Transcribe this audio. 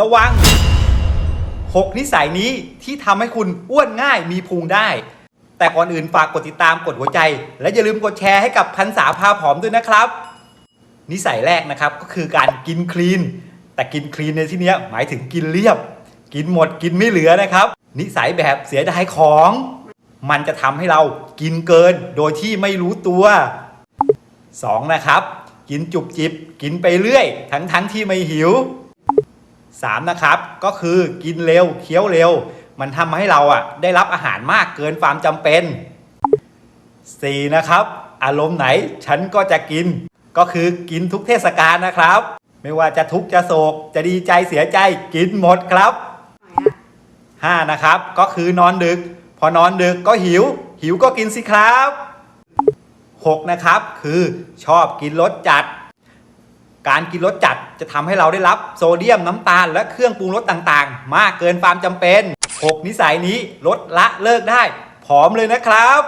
ระวัง 6 นิสัยนี้ที่ทำให้คุณอ้วนง่ายมีพุงได้ แต่ก่อนอื่นฝากกดติดตามกดหัวใจ และอย่าลืมกดแชร์ให้กับพันษาพาผอมด้วยนะครับ นิสัยแรกนะครับก็คือการกินคลีน แต่กินคลีนในที่นี้หมายถึงกินเรียบ กินหมดกินไม่เหลือนะครับ นิสัยแบบเสียดายของ มันจะทำให้เรากินเกินโดยที่ไม่รู้ตัว 2. นะครับ กินจุบจิบ กินไปเรื่อย ทั้งทั้งที่ไม่หิว 3. นะครับก็คือกินเร็วเคี้ยวเร็ว มันทำให้เราอะได้รับอาหารมากเกินความจำเป็น 4. นะครับ อารมณ์ไหนฉันก็จะกิน ก็คือกินทุกเทศกาลนะครับ ไม่ว่าจะทุกข์จะโศก จะดีใจเสียใจกินหมดครับ 5. นะครับ ก็คือนอนดึก พอนอนดึกก็หิว หิวก็กินสิครับ 6. นะครับ คือชอบกินรสจัด การกินรสจัดจะทำให้เราได้รับโซเดียมน้ำตาล และเครื่องปรุงรสต่างๆ มากเกินความจำเป็น 6 นิสัยนี้ลดละเลิกได้ ผอมเลยนะครับ